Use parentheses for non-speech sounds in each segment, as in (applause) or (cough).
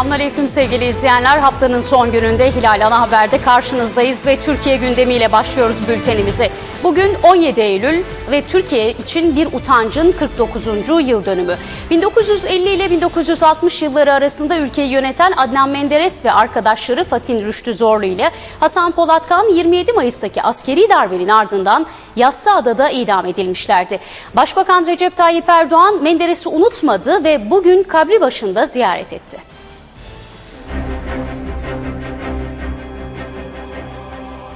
Selamünaleyküm sevgili izleyenler. Haftanın son gününde Hilal Ana Haber'de karşınızdayız ve Türkiye gündemiyle başlıyoruz bültenimize. Bugün 17 Eylül ve Türkiye için bir utancın 49. yıl dönümü. 1950 ile 1960 yılları arasında ülkeyi yöneten Adnan Menderes ve arkadaşları Fatin Rüştü Zorlu ile Hasan Polatkan 27 Mayıs'taki askeri darbenin ardından Yassıada'da idam edilmişlerdi. Başbakan Recep Tayyip Erdoğan Menderes'i unutmadı ve bugün kabri başında ziyaret etti.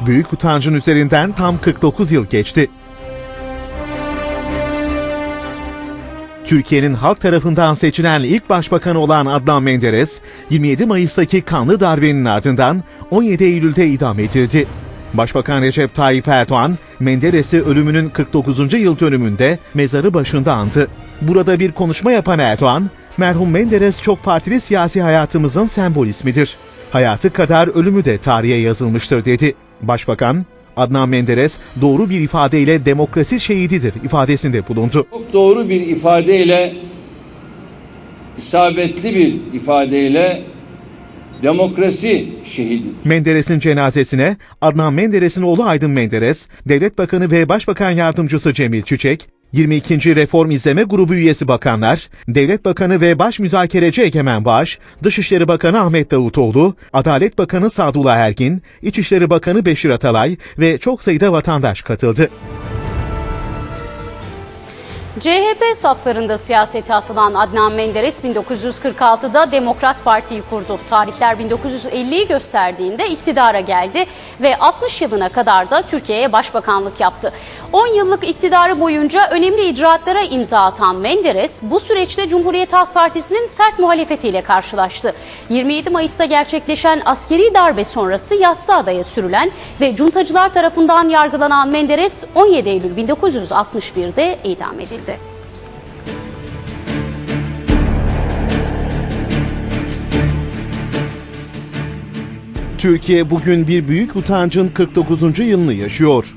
Büyük utancın üzerinden tam 49 yıl geçti. Türkiye'nin halk tarafından seçilen ilk başbakan olan Adnan Menderes, 27 Mayıs'taki kanlı darbenin ardından 17 Eylül'de idam edildi. Başbakan Recep Tayyip Erdoğan, Menderes'i ölümünün 49. yıl dönümünde mezarı başında andı. Burada bir konuşma yapan Erdoğan, merhum Menderes çok partili siyasi hayatımızın sembol ismidir. Hayatı kadar ölümü de tarihe yazılmıştır dedi. Başbakan, Adnan Menderes doğru bir ifadeyle demokrasi şehididir ifadesinde bulundu. Çok doğru bir ifadeyle, isabetli bir ifadeyle demokrasi şehididir. Menderes'in cenazesine Adnan Menderes'in oğlu Aydın Menderes, Devlet Bakanı ve Başbakan Yardımcısı Cemil Çiçek, 22. Reform İzleme Grubu üyesi bakanlar, Devlet Bakanı ve Baş Müzakereci Egemen Bağış, Dışişleri Bakanı Ahmet Davutoğlu, Adalet Bakanı Sadullah Ergin, İçişleri Bakanı Beşir Atalay ve çok sayıda vatandaş katıldı. CHP saflarında siyasete atılan Adnan Menderes 1946'da Demokrat Parti'yi kurdu. Tarihler 1950'yi gösterdiğinde iktidara geldi ve 60 yılına kadar da Türkiye'ye başbakanlık yaptı. 10 yıllık iktidarı boyunca önemli icraatlara imza atan Menderes bu süreçte Cumhuriyet Halk Partisi'nin sert muhalefetiyle karşılaştı. 27 Mayıs'ta gerçekleşen askeri darbe sonrası Yassıada'ya sürülen ve cuntacılar tarafından yargılanan Menderes 17 Eylül 1961'de idam edildi. Türkiye bugün bir büyük utancın 49. yılını yaşıyor.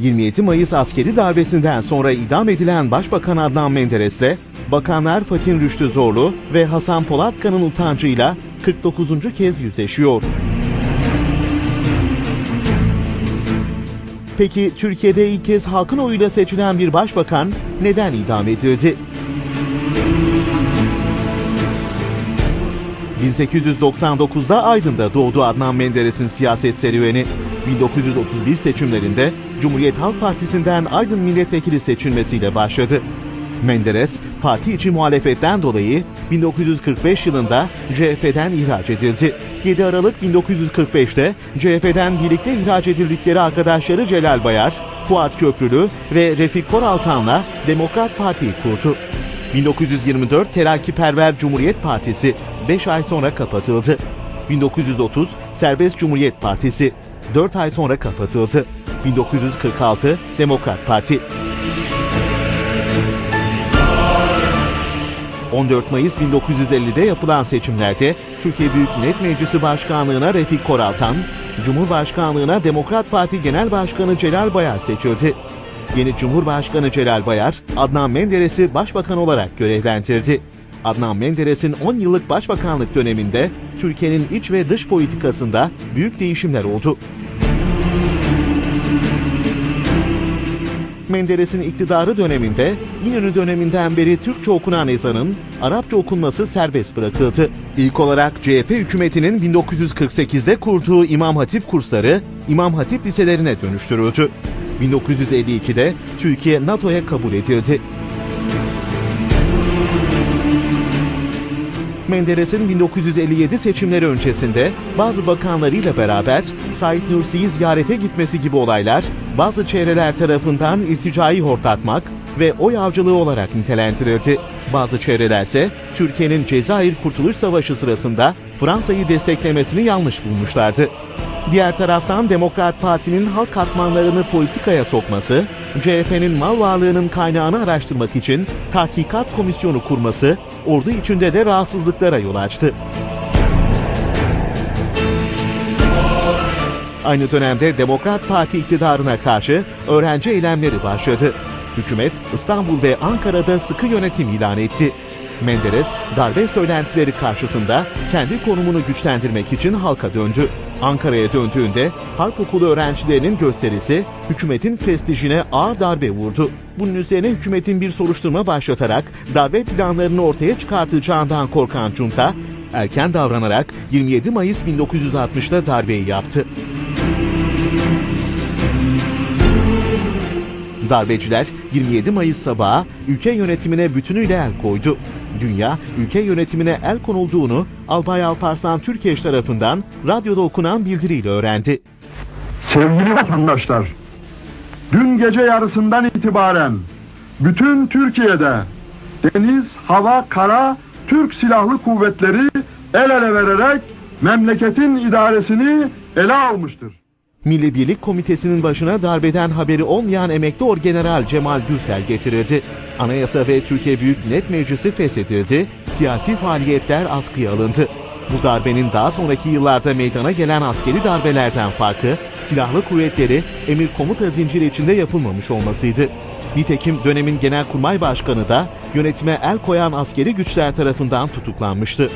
27 Mayıs askeri darbesinden sonra idam edilen Başbakan Adnan Menderes'le Bakanlar Fatin Rüştü Zorlu ve Hasan Polatkan'ın utancıyla 49. kez yüzleşiyor. Peki Türkiye'de ilk kez halkın oyuyla seçilen bir başbakan neden idam edildi? 1899'da Aydın'da doğdu Adnan Menderes'in siyaset serüveni. 1931 seçimlerinde Cumhuriyet Halk Partisi'nden Aydın milletvekili seçilmesiyle başladı. Menderes, parti içi muhalefetten dolayı 1945 yılında CHP'den ihraç edildi. 7 Aralık 1945'te CHP'den birlikte ihraç edildikleri arkadaşları Celal Bayar, Fuat Köprülü ve Refik Koraltan'la Demokrat Parti'yi kurdu. 1924 Terakkiperver Cumhuriyet Partisi 5 ay sonra kapatıldı. 1930 Serbest Cumhuriyet Partisi 4 ay sonra kapatıldı. 1946 Demokrat Parti 14 Mayıs 1950'de yapılan seçimlerde Türkiye Büyük Millet Meclisi Başkanlığına Refik Koraltan, Cumhurbaşkanlığına Demokrat Parti Genel Başkanı Celal Bayar seçildi. Yeni Cumhurbaşkanı Celal Bayar, Adnan Menderes'i başbakan olarak görevlendirdi. Adnan Menderes'in 10 yıllık başbakanlık döneminde Türkiye'nin iç ve dış politikasında büyük değişimler oldu. Menderes'in iktidarı döneminde İnönü döneminden beri Türkçe okunan ezanın Arapça okunması serbest bırakıldı. İlk olarak CHP hükümetinin 1948'de kurduğu İmam Hatip kursları İmam Hatip liselerine dönüştürüldü. 1952'de Türkiye NATO'ya kabul edildi. Menderes'in 1957 seçimleri öncesinde bazı bakanlarıyla beraber Said Nursi'yi ziyarete gitmesi gibi olaylar bazı çevreler tarafından irticai hortlatmak ve oy avcılığı olarak nitelendirildi. Bazı çevrelerse Türkiye'nin Cezayir Kurtuluş Savaşı sırasında Fransa'yı desteklemesini yanlış bulmuşlardı. Diğer taraftan Demokrat Parti'nin halk katmanlarını politikaya sokması, CHP'nin mal varlığının kaynağını araştırmak için tahkikat komisyonu kurması, ordu içinde de rahatsızlıklara yol açtı. Aynı dönemde Demokrat Parti iktidarına karşı öğrenci eylemleri başladı. Hükümet İstanbul ve Ankara'da sıkı yönetim ilan etti. Menderes, darbe söylentileri karşısında kendi konumunu güçlendirmek için halka döndü. Ankara'ya döndüğünde harp okulu öğrencilerinin gösterisi hükümetin prestijine ağır darbe vurdu. Bunun üzerine hükümetin bir soruşturma başlatarak darbe planlarını ortaya çıkartacağından korkan junta, erken davranarak 27 Mayıs 1960'da darbeyi yaptı. Darbeciler 27 Mayıs sabahı ülke yönetimine bütünüyle el koydu. Dünya, ülke yönetimine el konulduğunu Albay Alparslan Türkeş tarafından radyoda okunan bildiriyle öğrendi. Sevgili vatandaşlar, dün gece yarısından itibaren bütün Türkiye'de deniz, hava, kara Türk Silahlı Kuvvetleri el ele vererek memleketin idaresini ele almıştır. Milli Birlik Komitesi'nin başına darbeden haberi olmayan emekli orgeneral Cemal Gürsel getirildi. Anayasa ve Türkiye Büyük Millet Meclisi feshedildi, siyasi faaliyetler askıya alındı. Bu darbenin daha sonraki yıllarda meydana gelen askeri darbelerden farkı, silahlı kuvvetleri emir komuta zinciri içinde yapılmamış olmasıydı. Nitekim dönemin Genelkurmay Başkanı da yönetime el koyan askeri güçler tarafından tutuklanmıştı.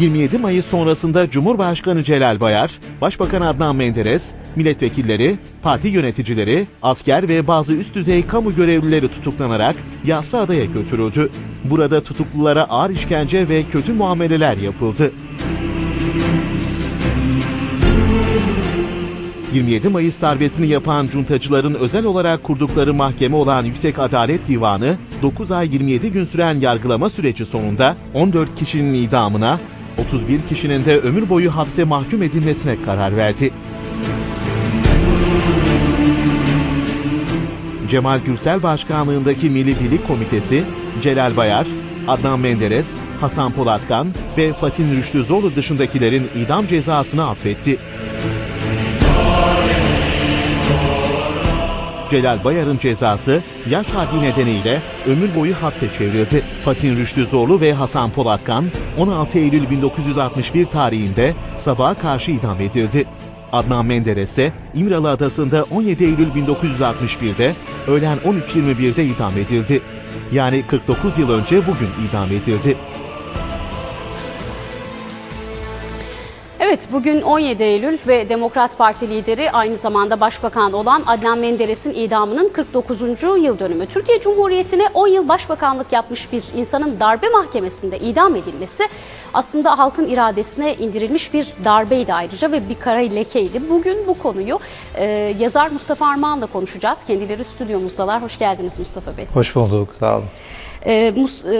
27 Mayıs sonrasında Cumhurbaşkanı Celal Bayar, Başbakan Adnan Menderes, milletvekilleri, parti yöneticileri, asker ve bazı üst düzey kamu görevlileri tutuklanarak Yassıada'ya götürüldü. Burada tutuklulara ağır işkence ve kötü muameleler yapıldı. 27 Mayıs darbesini yapan cuntacıların özel olarak kurdukları mahkeme olan Yüksek Adalet Divanı, 9 ay 27 gün süren yargılama süreci sonunda 14 kişinin idamına, 31 kişinin de ömür boyu hapse mahkum edilmesine karar verdi. Cemal Gürsel Başkanlığındaki Milli Birlik Komitesi, Celal Bayar, Adnan Menderes, Hasan Polatkan ve Fatih Rüştü Zorlu dışındakilerin idam cezasını affetti. Celal Bayar'ın cezası yaş haddi nedeniyle ömür boyu hapse çevrildi. Fatih Rüştü Zorlu ve Hasan Polatkan 16 Eylül 1961 tarihinde sabaha karşı idam edildi. Adnan Menderes ise İmralı Adası'nda 17 Eylül 1961'de öğlen 13.21'de idam edildi. Yani 49 yıl önce bugün idam edildi. Evet bugün 17 Eylül ve Demokrat Parti lideri aynı zamanda başbakan olan Adnan Menderes'in idamının 49. yıl dönümü. Türkiye Cumhuriyeti'ne 10 yıl başbakanlık yapmış bir insanın darbe mahkemesinde idam edilmesi aslında halkın iradesine indirilmiş bir darbeydi ayrıca ve bir kara lekeydi. Bugün bu konuyu e, yazar Mustafa Armağan'la konuşacağız. Kendileri stüdyomuzdalar. Hoş geldiniz Mustafa Bey. Hoş bulduk, sağ olun. Ee,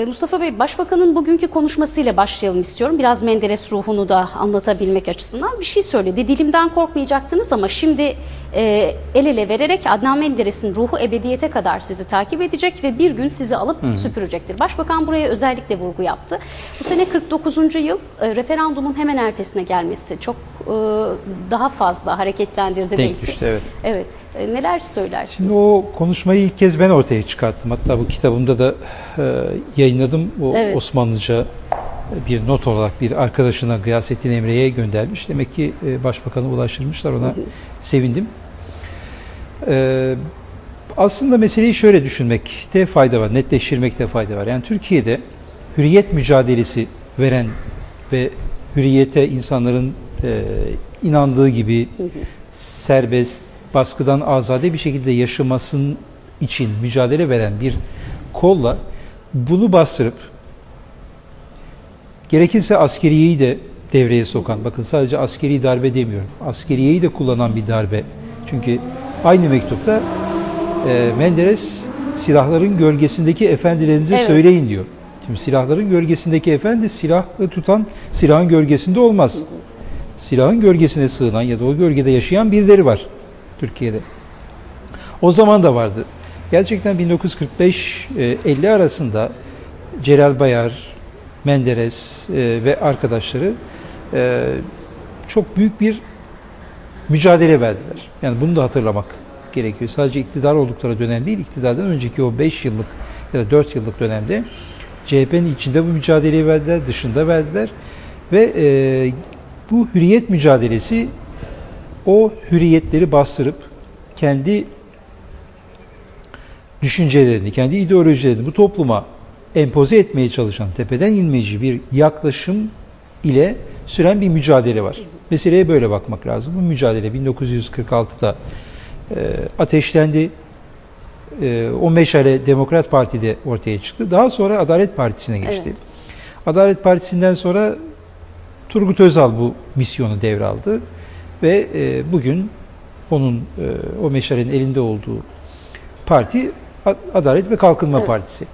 Mustafa Bey, Başbakanın bugünkü konuşmasıyla başlayalım istiyorum. Biraz Menderes ruhunu da anlatabilmek açısından bir şey söyledi. Dilimden korkmayacaktınız ama şimdi e, el ele vererek Adnan Menderes'in ruhu ebediyete kadar sizi takip edecek ve bir gün sizi alıp Hı. süpürecektir. Başbakan buraya özellikle vurgu yaptı. Bu sene 49. yıl e, referandumun hemen ertesine gelmesi çok e, daha fazla hareketlendirdi Denk belki. düştü, evet. Evet. E, neler söylersiniz? Şimdi o konuşmayı ilk kez ben ortaya çıkarttım. Hatta bu kitabımda da e, yayınladım. O Evet. Osmanlıca bir not olarak bir arkadaşına Gıyasettin Emre'ye göndermiş. Demek ki e, başbakana ulaştırmışlar ona. Sevindim. E, aslında meseleyi şöyle düşünmekte fayda var, netleştirmekte fayda var. Yani Türkiye'de hürriyet mücadelesi veren ve hürriyete insanların e, inandığı gibi serbest, baskıdan azade bir şekilde yaşamasının için mücadele veren bir kolla bunu bastırıp gerekirse askeriyeyi de devreye sokan, bakın sadece askeri darbe demiyorum, askeriyeyi de kullanan bir darbe. Çünkü aynı mektupta e, Menderes silahların gölgesindeki efendilerinize Evet. söyleyin diyor. Şimdi silahların gölgesindeki efendi silahı tutan silahın gölgesinde olmaz. Silahın gölgesine sığınan ya da o gölgede yaşayan birileri var Türkiye'de. O zaman da vardı. Gerçekten 1945-50 arasında Celal Bayar, Menderes e, ve arkadaşları e, çok büyük bir mücadele verdiler. Yani bunu da hatırlamak gerekiyor. Sadece iktidar oldukları dönem değil, iktidardan önceki o 5 yıllık ya da 4 yıllık dönemde CHP'nin içinde bu mücadeleyi verdiler, dışında verdiler ve e, bu hürriyet mücadelesi o hürriyetleri bastırıp kendi düşüncelerini, kendi ideolojilerini bu topluma empoze etmeye çalışan tepeden inmeci bir yaklaşım ile süren bir mücadele var. Meseleye böyle bakmak lazım. Bu mücadele 1946'da e, ateşlendi. E, o meşale Demokrat Parti'de ortaya çıktı. Daha sonra Adalet Partisi'ne geçti. Evet. Adalet Partisi'nden sonra Turgut Özal bu misyonu devraldı ve e, bugün onun e, o meşalenin elinde olduğu parti Adalet ve Kalkınma Evet. Partisi.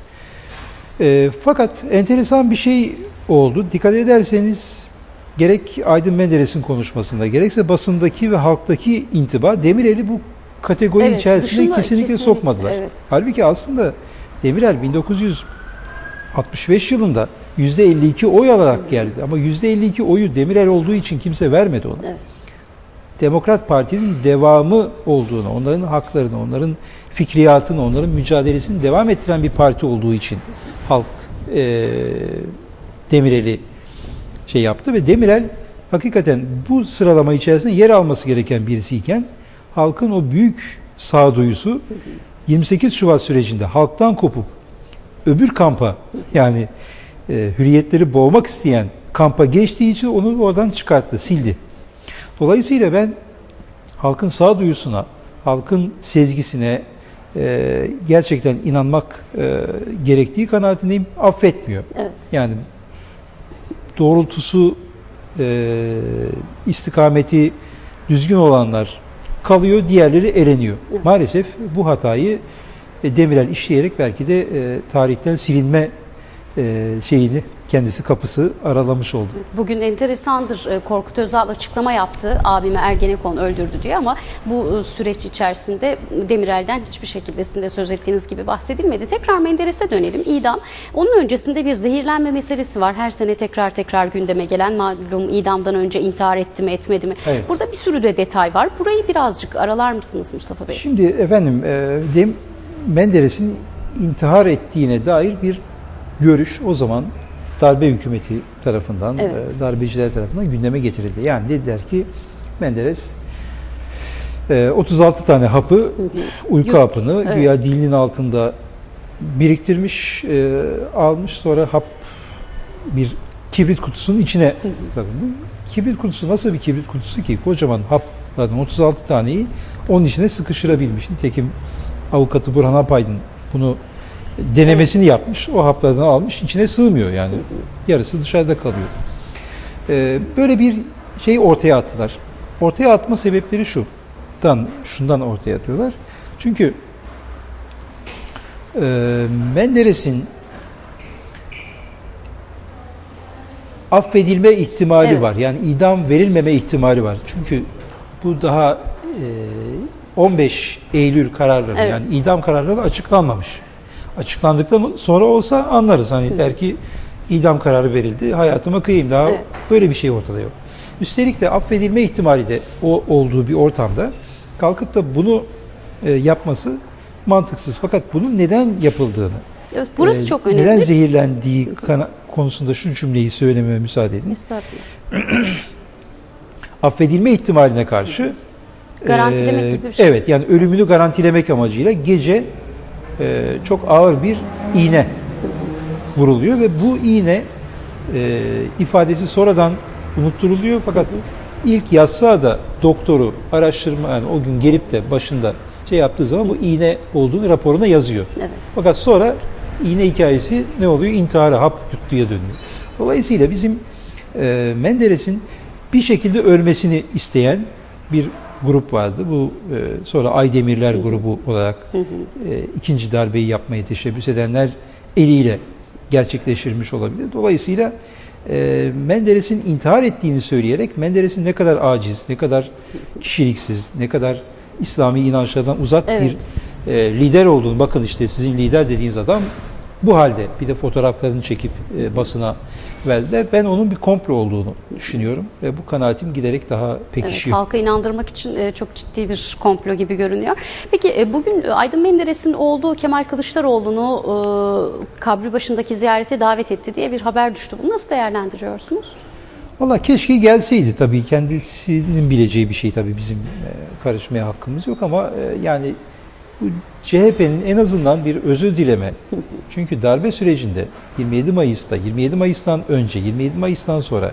E, fakat enteresan bir şey oldu. Dikkat ederseniz gerek Aydın Menderes'in konuşmasında gerekse basındaki ve halktaki intiba Demirel'i bu kategori Evet, içerisinde dışında kesinlikle, kesinlikle, sokmadılar. evet. Halbuki aslında Demirel 1965 yılında %52 oy alarak geldi. Ama %52 oyu Demirel olduğu için kimse vermedi ona. Evet. Demokrat Parti'nin devamı olduğunu, onların haklarını, onların fikriyatını, onların mücadelesini devam ettiren bir parti olduğu için halk eee Demirel'i şey yaptı ve Demirel hakikaten bu sıralama içerisinde yer alması gereken birisiyken halkın o büyük sağduyusu 28 Şubat sürecinde halktan kopup öbür kampa yani e, hürriyetleri boğmak isteyen kampa geçtiği için onu oradan çıkarttı, sildi. Dolayısıyla ben halkın sağduyusuna, halkın sezgisine e, gerçekten inanmak e, gerektiği kanaatindeyim. Affetmiyor. Evet. Yani doğrultusu, e, istikameti düzgün olanlar kalıyor, diğerleri eleniyor. Evet. Maalesef bu hatayı e, Demirel işleyerek belki de e, tarihten silinme şeyini, kendisi kapısı aralamış oldu. Bugün enteresandır e, Korkut Özal açıklama yaptı. Abimi Ergenekon öldürdü diye ama bu e, süreç içerisinde Demirel'den hiçbir şekilde sizin de söz ettiğiniz gibi bahsedilmedi. Tekrar Menderes'e dönelim. İdam. Onun öncesinde bir zehirlenme meselesi var. Her sene tekrar tekrar gündeme gelen malum idamdan önce intihar etti mi etmedi mi? Evet. Burada bir sürü de detay var. Burayı birazcık aralar mısınız Mustafa Bey? Şimdi efendim e, Menderes'in intihar ettiğine dair bir görüş o zaman darbe hükümeti tarafından, Evet. e, darbeciler tarafından gündeme getirildi. Yani dediler ki Menderes e, 36 tane hapı, uyku Yut- hapını evet. güya dilinin altında biriktirmiş, e, almış sonra hap bir kibrit kutusunun içine bu kibrit kutusu nasıl bir kibrit kutusu ki kocaman haplardan 36 taneyi onun içine sıkıştırabilmiş. Nitekim avukatı Burhan Apaydın bunu denemesini yapmış. O haplardan almış. içine sığmıyor yani. Yarısı dışarıda kalıyor. Ee, böyle bir şey ortaya attılar. Ortaya atma sebepleri şu. Dan, şundan ortaya atıyorlar. Çünkü e, Menderes'in affedilme ihtimali Evet. var. Yani idam verilmeme ihtimali var. Çünkü bu daha e, 15 Eylül kararları Evet. yani idam kararları açıklanmamış. Açıklandıktan sonra olsa anlarız. Hani der ki idam kararı verildi, hayatıma kıyayım. Daha Evet. böyle bir şey ortada yok. Üstelik de affedilme ihtimali de o olduğu bir ortamda kalkıp da bunu e, yapması mantıksız. Fakat bunun neden yapıldığını, Evet, burası e, çok neden önemli. zehirlendiği kana- konusunda şu cümleyi söylememe müsaade edin. (clears throat) Affedilme ihtimaline karşı Garantilemek e, gibi bir şey. Evet yani ölümünü garantilemek amacıyla gece e, çok ağır bir iğne vuruluyor ve bu iğne e, ifadesi sonradan unutturuluyor fakat ilk yazsa da doktoru araştırma yani o gün gelip de başında şey yaptığı zaman bu iğne olduğunu raporuna yazıyor. Evet. Fakat sonra iğne hikayesi ne oluyor? İntihara, hap yuttuya dönüyor. Dolayısıyla bizim e, Menderes'in bir şekilde ölmesini isteyen bir grup vardı. Bu e, sonra Aydemirler grubu olarak e, ikinci darbeyi yapmaya teşebbüs edenler eliyle gerçekleştirmiş olabilir. Dolayısıyla e, Menderes'in intihar ettiğini söyleyerek Menderes'in ne kadar aciz, ne kadar kişiliksiz, ne kadar İslami inançlardan uzak Evet. bir e, lider olduğunu bakın işte sizin lider dediğiniz adam bu halde bir de fotoğraflarını çekip e, basına verdiler. Ben onun bir komplo olduğunu düşünüyorum ve bu kanaatim giderek daha Evet, pekişiyor. halka inandırmak için e, çok ciddi bir komplo gibi görünüyor. Peki e, bugün Aydın Menderes'in oğlu Kemal Kılıçdaroğlu'nu e, kabri başındaki ziyarete davet etti diye bir haber düştü. Bunu nasıl değerlendiriyorsunuz? Valla keşke gelseydi tabii kendisinin bileceği bir şey tabii bizim e, karışmaya hakkımız yok ama e, yani bu CHP'nin en azından bir özür dileme. Çünkü darbe sürecinde 27 Mayıs'ta, 27 Mayıs'tan önce, 27 Mayıs'tan sonra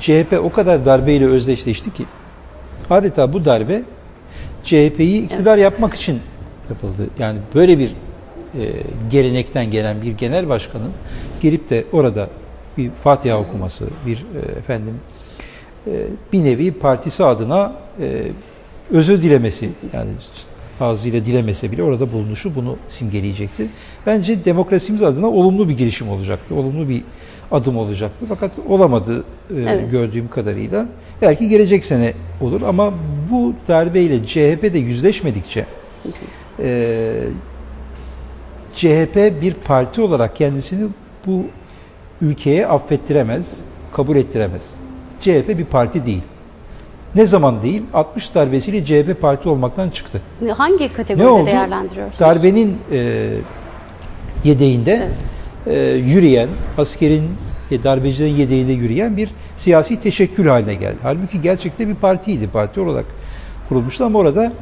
CHP o kadar darbeyle özdeşleşti ki adeta bu darbe CHP'yi iktidar yapmak için yapıldı. Yani böyle bir e, gelenekten gelen bir genel başkanın gelip de orada bir Fatiha okuması, bir e, efendim e, bir nevi partisi adına e, özür dilemesi yani ağzıyla dilemese bile orada bulunuşu bunu simgeleyecekti. Bence demokrasimiz adına olumlu bir girişim olacaktı. Olumlu bir adım olacaktı. Fakat olamadı e, Evet. gördüğüm kadarıyla. Belki gelecek sene olur ama bu darbeyle CHP de yüzleşmedikçe e, CHP bir parti olarak kendisini bu ülkeye affettiremez, kabul ettiremez. CHP bir parti değil. Ne zaman değil? 60 darbesiyle CHP parti olmaktan çıktı. Hangi kategoride değerlendiriyorsunuz? Darbenin e, yedeğinde e, yürüyen, askerin ve darbecilerin yedeğinde yürüyen bir siyasi teşekkül haline geldi. Halbuki gerçekte bir partiydi. Parti olarak kurulmuştu ama orada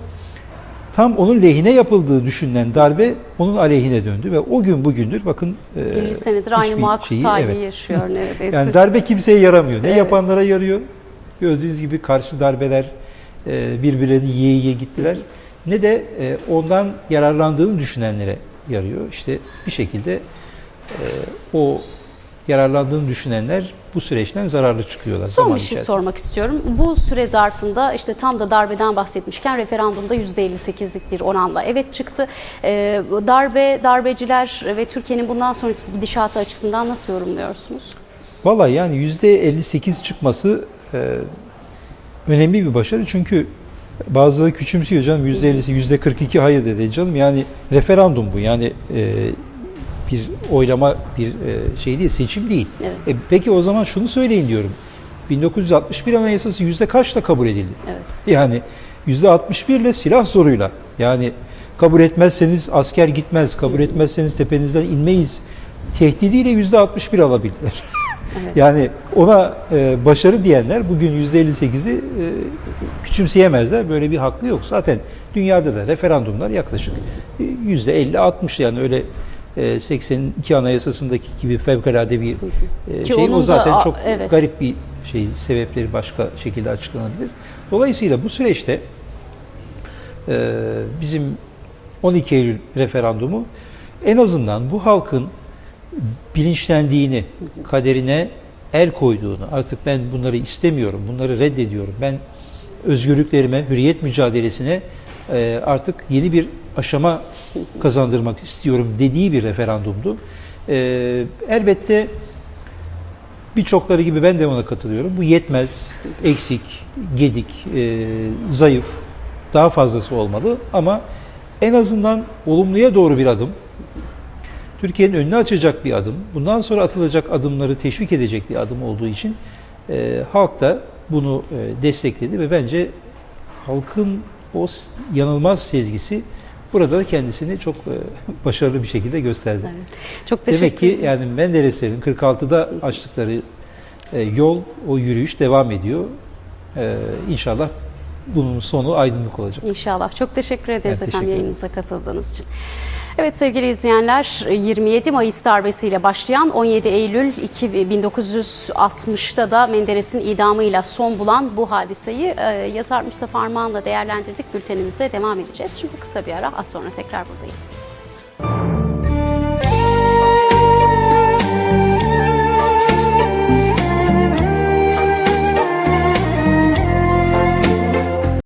tam onun lehine yapıldığı düşünülen darbe onun aleyhine döndü ve o gün bugündür bakın e, 50 senedir aynı makus şeyi- evet. yaşıyor (laughs) neredeyse. Yani darbe kimseye yaramıyor. Ne Evet. yapanlara yarıyor. Gördüğünüz gibi karşı darbeler e, birbirlerini yiye yiye gittiler. Ne de e, ondan yararlandığını düşünenlere yarıyor. İşte bir şekilde e, o yararlandığını düşünenler bu süreçten zararlı çıkıyorlar. Son zaman bir şey içerisinde. sormak istiyorum. Bu süre zarfında işte tam da darbeden bahsetmişken referandumda %58'lik bir oranla evet çıktı. Ee, darbe, darbeciler ve Türkiye'nin bundan sonraki gidişatı açısından nasıl yorumluyorsunuz? Vallahi yani %58 çıkması e, önemli bir başarı çünkü bazıları küçümsüyor canım %50'si %42 hayır dedi canım yani referandum bu yani e, bir oylama bir e, şey değil seçim değil. Evet. E, peki o zaman şunu söyleyin diyorum 1961 Anayasası yüzde kaçla kabul edildi? Evet. Yani yüzde 61 ile silah zoruyla. Yani kabul etmezseniz asker gitmez, kabul etmezseniz tepenizden inmeyiz tehdidiyle yüzde 61 alabildiler. (laughs) Evet. Yani ona e, başarı diyenler bugün yüzde 58'i e, küçümseyemezler. Böyle bir hakkı yok. Zaten dünyada da referandumlar yaklaşık e, yüzde 50-60 yani öyle e, 82 Anayasası'ndaki gibi fevkalade bir e, Ki şey. O da, zaten a- çok evet. garip bir şey. Sebepleri başka şekilde açıklanabilir. Dolayısıyla bu süreçte e, bizim 12 Eylül referandumu en azından bu halkın bilinçlendiğini, kaderine el koyduğunu, artık ben bunları istemiyorum, bunları reddediyorum, ben özgürlüklerime, hürriyet mücadelesine e, artık yeni bir aşama kazandırmak istiyorum dediği bir referandumdu. E, elbette birçokları gibi ben de ona katılıyorum. Bu yetmez, eksik, gedik, e, zayıf, daha fazlası olmalı ama en azından olumluya doğru bir adım, Türkiye'nin önünü açacak bir adım, bundan sonra atılacak adımları teşvik edecek bir adım olduğu için e, halk da bunu e, destekledi ve bence halkın o yanılmaz sezgisi burada da kendisini çok e, (laughs) başarılı bir şekilde gösterdi. Evet. Çok teşekkür Demek ki ederiz. yani Mendereslerin 46'da açtıkları e, yol, o yürüyüş devam ediyor. E, inşallah bunun sonu aydınlık olacak. İnşallah. Çok teşekkür ederiz Ben efendim teşekkür yayınımıza katıldığınız için. Evet sevgili izleyenler 27 Mayıs darbesiyle başlayan 17 Eylül 1960'da da Menderes'in idamıyla son bulan bu hadiseyi e, yazar Mustafa Armağan'la değerlendirdik. Bültenimize devam edeceğiz. Şimdi kısa bir ara az sonra tekrar buradayız.